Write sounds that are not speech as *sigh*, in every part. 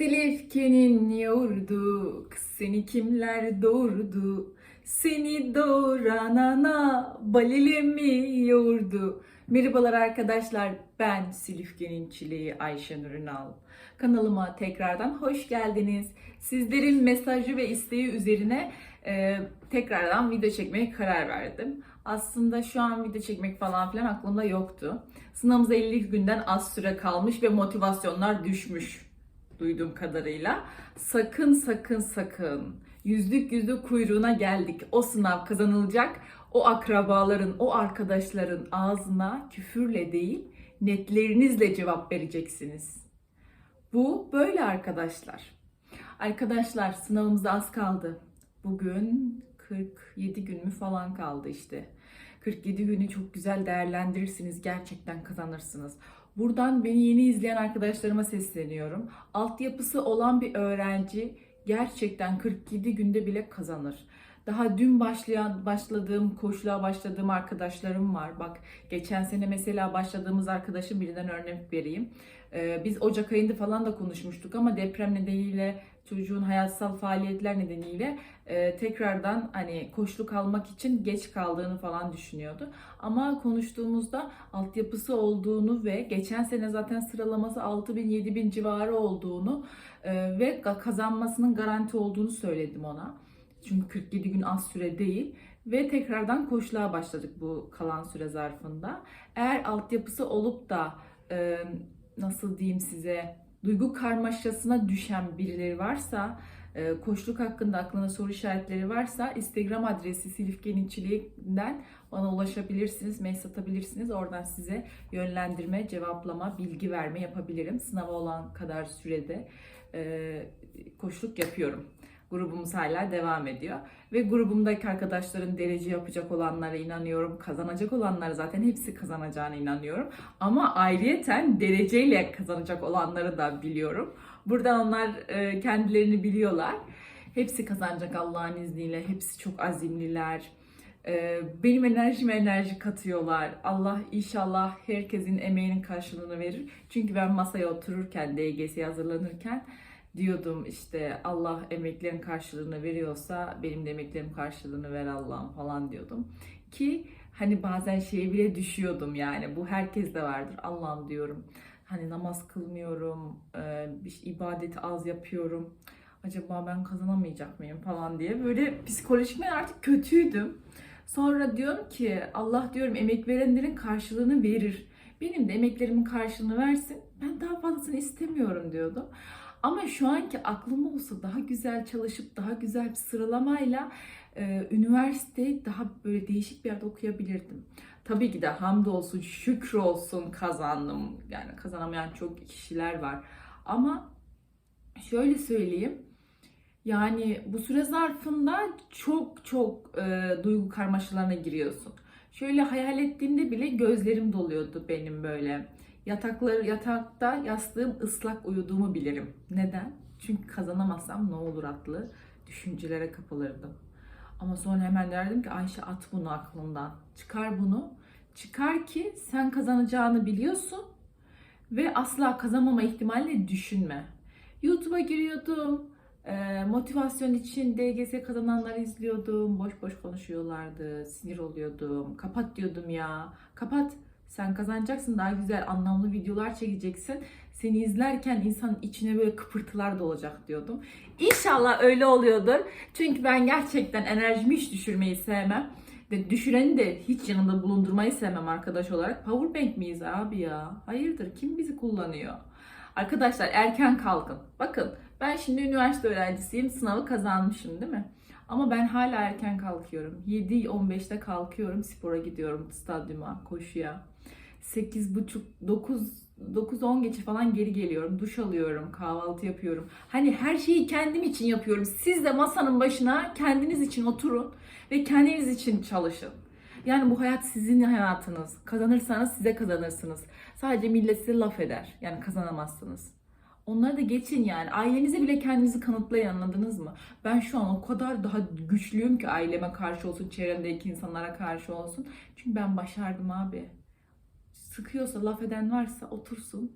Silifke'nin yurdu, seni kimler doğurdu? Seni doğuran ana, balile mi yoğurdu? Merhabalar arkadaşlar, ben Silifke'nin çileği Ayşenur Ünal. Kanalıma tekrardan hoş geldiniz. Sizlerin mesajı ve isteği üzerine e, tekrardan video çekmeye karar verdim. Aslında şu an video çekmek falan filan aklımda yoktu. Sınavımıza 50 günden az süre kalmış ve motivasyonlar düşmüş duyduğum kadarıyla. Sakın sakın sakın yüzlük yüzlük kuyruğuna geldik. O sınav kazanılacak. O akrabaların, o arkadaşların ağzına küfürle değil, netlerinizle cevap vereceksiniz. Bu böyle arkadaşlar. Arkadaşlar sınavımıza az kaldı. Bugün 47 gün mü falan kaldı işte. 47 günü çok güzel değerlendirirsiniz. Gerçekten kazanırsınız. Buradan beni yeni izleyen arkadaşlarıma sesleniyorum. Altyapısı olan bir öğrenci gerçekten 47 günde bile kazanır. Daha dün başlayan başladığım koşuğa başladığım arkadaşlarım var. Bak geçen sene mesela başladığımız arkadaşım birinden örnek vereyim. Ee, biz Ocak ayında falan da konuşmuştuk ama deprem nedeniyle çocuğun hayatsal faaliyetler nedeniyle e, tekrardan hani koşluk almak için geç kaldığını falan düşünüyordu. Ama konuştuğumuzda altyapısı olduğunu ve geçen sene zaten sıralaması 6000-7000 civarı olduğunu e, ve kazanmasının garanti olduğunu söyledim ona. Çünkü 47 gün az süre değil ve tekrardan koşluğa başladık bu kalan süre zarfında. Eğer altyapısı olup da e, nasıl diyeyim size duygu karmaşasına düşen birileri varsa e, koçluk hakkında aklına soru işaretleri varsa Instagram adresi Silifke'nin çileğinden bana ulaşabilirsiniz, mail atabilirsiniz. Oradan size yönlendirme, cevaplama, bilgi verme yapabilirim. Sınava olan kadar sürede e, koçluk yapıyorum. Grubumuz hala devam ediyor. Ve grubumdaki arkadaşların derece yapacak olanlara inanıyorum. Kazanacak olanlara zaten hepsi kazanacağına inanıyorum. Ama ayrıyeten dereceyle kazanacak olanları da biliyorum. Buradan onlar e, kendilerini biliyorlar. Hepsi kazanacak Allah'ın izniyle. Hepsi çok azimliler. E, benim enerjime enerji katıyorlar. Allah inşallah herkesin emeğinin karşılığını verir. Çünkü ben masaya otururken, DGS'ye hazırlanırken diyordum işte Allah emeklerin karşılığını veriyorsa benim de emeklerimin karşılığını ver Allah'ım falan diyordum. Ki hani bazen şeye bile düşüyordum yani bu herkes de vardır Allah'ım diyorum. Hani namaz kılmıyorum, e, bir ibadeti az yapıyorum. Acaba ben kazanamayacak mıyım falan diye böyle psikolojik artık kötüydüm. Sonra diyorum ki Allah diyorum emek verenlerin karşılığını verir. Benim de emeklerimin karşılığını versin. Ben daha fazlasını istemiyorum diyordum. Ama şu anki aklım olsa daha güzel çalışıp daha güzel bir sıralamayla e, üniversite daha böyle değişik bir yerde okuyabilirdim. Tabii ki de hamdolsun, şükür olsun kazandım. Yani kazanamayan çok kişiler var. Ama şöyle söyleyeyim. Yani bu süre zarfında çok çok e, duygu karmaşalarına giriyorsun. Şöyle hayal ettiğimde bile gözlerim doluyordu benim böyle. Yatakları yatakta yastığım ıslak uyuduğumu bilirim. Neden? Çünkü kazanamazsam ne olur adlı düşüncelere kapılırdım. Ama sonra hemen derdim ki Ayşe at bunu aklından. Çıkar bunu. Çıkar ki sen kazanacağını biliyorsun ve asla kazanmama ihtimalini düşünme. YouTube'a giriyordum. motivasyon için DGS kazananları izliyordum. Boş boş konuşuyorlardı. Sinir oluyordum. Kapat diyordum ya. Kapat. Sen kazanacaksın daha güzel anlamlı videolar çekeceksin. Seni izlerken insanın içine böyle kıpırtılar da olacak diyordum. İnşallah öyle oluyordur. Çünkü ben gerçekten enerjimi hiç düşürmeyi sevmem. Ve düşüreni de hiç yanımda bulundurmayı sevmem arkadaş olarak. Powerbank miyiz abi ya? Hayırdır kim bizi kullanıyor? Arkadaşlar erken kalkın. Bakın ben şimdi üniversite öğrencisiyim. Sınavı kazanmışım değil mi? Ama ben hala erken kalkıyorum. 7-15'te kalkıyorum. Spora gidiyorum stadyuma, koşuya. 8.30 9 9-10 geçe falan geri geliyorum. Duş alıyorum, kahvaltı yapıyorum. Hani her şeyi kendim için yapıyorum. Siz de masanın başına kendiniz için oturun ve kendiniz için çalışın. Yani bu hayat sizin hayatınız. Kazanırsanız size kazanırsınız. Sadece millet size laf eder. Yani kazanamazsınız. Onları da geçin yani. Ailenize bile kendinizi kanıtlayın anladınız mı? Ben şu an o kadar daha güçlüyüm ki aileme karşı olsun, çevremdeki insanlara karşı olsun. Çünkü ben başardım abi. Sıkıyorsa, laf eden varsa otursun.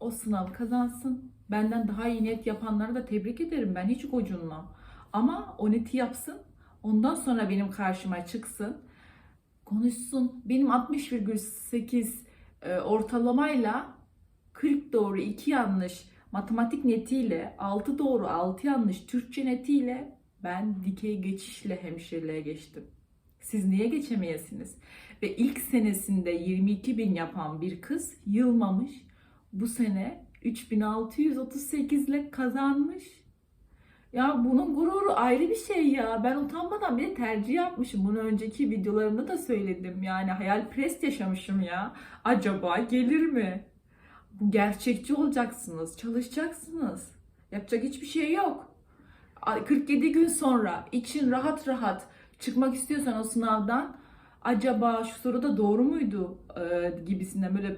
O sınav kazansın. Benden daha iyi net yapanları da tebrik ederim. Ben hiç gocunmam. Ama o neti yapsın. Ondan sonra benim karşıma çıksın. Konuşsun. Benim 60,8 e, ortalamayla 40 doğru 2 yanlış matematik netiyle 6 doğru 6 yanlış Türkçe netiyle ben dikey geçişle hemşireliğe geçtim. Siz niye geçemeyesiniz? Ve ilk senesinde 22 bin yapan bir kız yılmamış. Bu sene 3638 ile kazanmış. Ya bunun gururu ayrı bir şey ya. Ben utanmadan bir tercih yapmışım. Bunu önceki videolarımda da söyledim. Yani hayalperest yaşamışım ya. Acaba gelir mi? Bu gerçekçi olacaksınız. Çalışacaksınız. Yapacak hiçbir şey yok. 47 gün sonra için rahat rahat çıkmak istiyorsan o sınavdan acaba şu soru da doğru muydu e, gibisinden böyle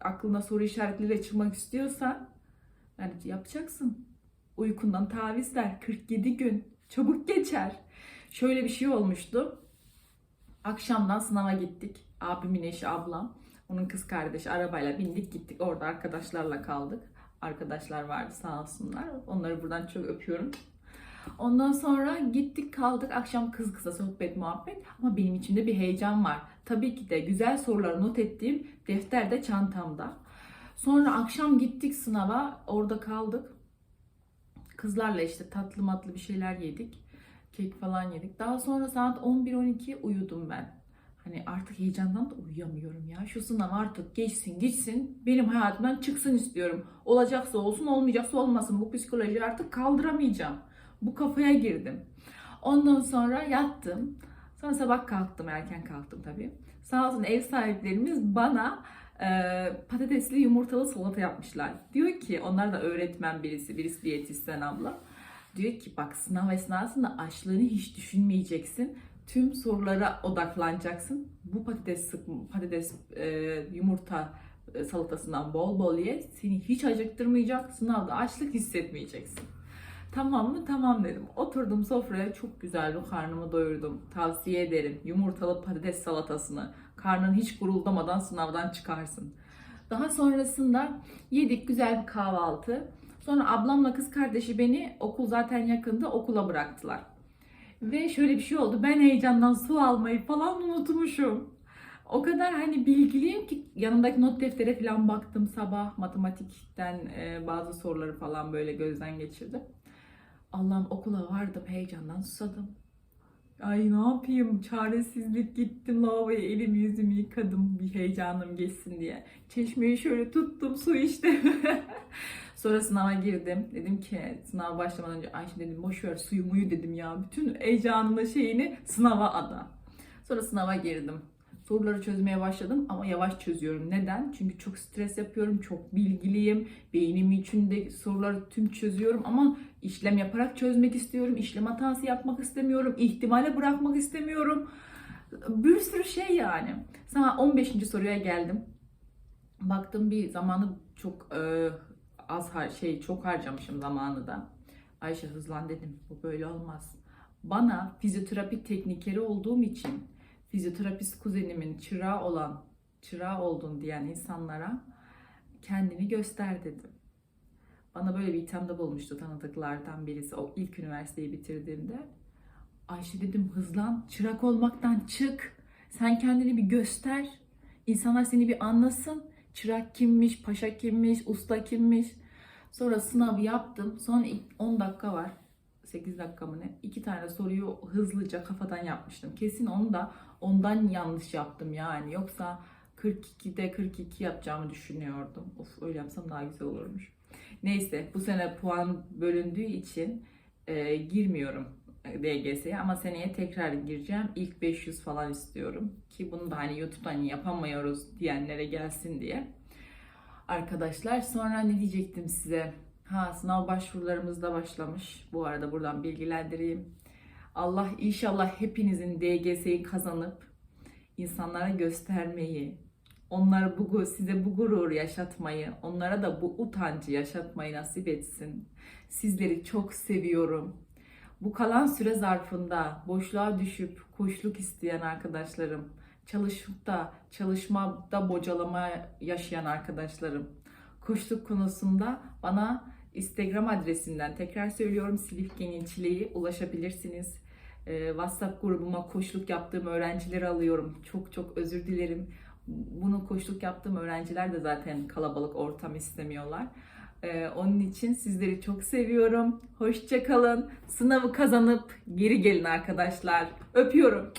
aklına soru işaretleriyle çıkmak istiyorsan yani yapacaksın. Uykundan taviz ver. 47 gün. Çabuk geçer. Şöyle bir şey olmuştu. Akşamdan sınava gittik. Abimin eşi ablam. Onun kız kardeşi arabayla bindik gittik. Orada arkadaşlarla kaldık. Arkadaşlar vardı sağ olsunlar. Onları buradan çok öpüyorum. Ondan sonra gittik kaldık akşam kız kısa sohbet muhabbet ama benim içimde bir heyecan var. Tabii ki de güzel soruları not ettiğim defter de çantamda. Sonra akşam gittik sınava orada kaldık. Kızlarla işte tatlı matlı bir şeyler yedik. Kek falan yedik. Daha sonra saat 11-12 uyudum ben. Hani artık heyecandan da uyuyamıyorum ya. Şu sınav artık geçsin gitsin. Benim hayatımdan çıksın istiyorum. Olacaksa olsun olmayacaksa olmasın. Bu psikolojiyi artık kaldıramayacağım. Bu kafaya girdim. Ondan sonra yattım. Sonra sabah kalktım. Erken kalktım tabii. Sağ olsun ev sahiplerimiz bana patatesli yumurtalı salata yapmışlar. Diyor ki onlar da öğretmen birisi. Birisi diyetisyen abla. Diyor ki bak sınav esnasında açlığını hiç düşünmeyeceksin. Tüm sorulara odaklanacaksın. Bu patates patates e, yumurta e, salatasından bol bol ye. Seni hiç acıktırmayacak. Sınavda açlık hissetmeyeceksin. Tamam mı? Tamam dedim. Oturdum sofraya çok güzel bir karnımı doyurdum. Tavsiye ederim. Yumurtalı patates salatasını. Karnın hiç guruldamadan sınavdan çıkarsın. Daha sonrasında yedik güzel bir kahvaltı. Sonra ablamla kız kardeşi beni okul zaten yakında okula bıraktılar. Ve şöyle bir şey oldu. Ben heyecandan su almayı falan unutmuşum. O kadar hani bilgiliyim ki yanımdaki not deftere falan baktım sabah matematikten e, bazı soruları falan böyle gözden geçirdim. Allah'ım okula vardım heyecandan susadım. Ay ne yapayım çaresizlik gittim lavaboya elimi yüzümü yıkadım bir heyecanım geçsin diye. Çeşmeyi şöyle tuttum su içtim. *laughs* Sonra sınava girdim. Dedim ki sınav başlamadan önce Ayşe dedim boş ver suyu muyu dedim ya. Bütün heyecanını şeyini sınava ada. Sonra sınava girdim. Soruları çözmeye başladım ama yavaş çözüyorum. Neden? Çünkü çok stres yapıyorum, çok bilgiliyim. Beynim içinde soruları tüm çözüyorum ama işlem yaparak çözmek istiyorum. İşlem hatası yapmak istemiyorum. ihtimale bırakmak istemiyorum. Bir sürü şey yani. Sana 15. soruya geldim. Baktım bir zamanı çok e, az har- şey çok harcamışım zamanı da. Ayşe hızlan dedim. Bu böyle olmaz. Bana fizyoterapi teknikeri olduğum için fizyoterapist kuzenimin çırağı olan, çırağı oldun diyen insanlara kendini göster dedim. Bana böyle bir ithamda bulmuştu tanıdıklardan birisi o ilk üniversiteyi bitirdiğimde. Ayşe dedim hızlan, çırak olmaktan çık. Sen kendini bir göster. İnsanlar seni bir anlasın. Çırak kimmiş, paşa kimmiş, usta kimmiş. Sonra sınavı yaptım. Son ilk 10 dakika var. 8 dakika mı ne? İki tane soruyu hızlıca kafadan yapmıştım. Kesin onu da ondan yanlış yaptım yani. Yoksa 42'de 42 yapacağımı düşünüyordum. Of öyle yapsam daha güzel olurmuş. Neyse bu sene puan bölündüğü için e, girmiyorum DGS'ye ama seneye tekrar gireceğim. İlk 500 falan istiyorum. Ki bunu da hani YouTube'dan yapamıyoruz diyenlere gelsin diye. Arkadaşlar sonra ne diyecektim size? Ha sınav başvurularımız da başlamış. Bu arada buradan bilgilendireyim. Allah inşallah hepinizin DGS'yi kazanıp insanlara göstermeyi, onlara bu size bu gurur yaşatmayı, onlara da bu utancı yaşatmayı nasip etsin. Sizleri çok seviyorum. Bu kalan süre zarfında boşluğa düşüp koşluk isteyen arkadaşlarım, çalışıp da çalışmada bocalama yaşayan arkadaşlarım, koçluk konusunda bana Instagram adresimden tekrar söylüyorum Silifke'nin çileği ulaşabilirsiniz. Ee, WhatsApp grubuma koçluk yaptığım öğrencileri alıyorum. Çok çok özür dilerim. Bunu koçluk yaptığım öğrenciler de zaten kalabalık ortam istemiyorlar. Ee, onun için sizleri çok seviyorum. Hoşça kalın. Sınavı kazanıp geri gelin arkadaşlar. Öpüyorum.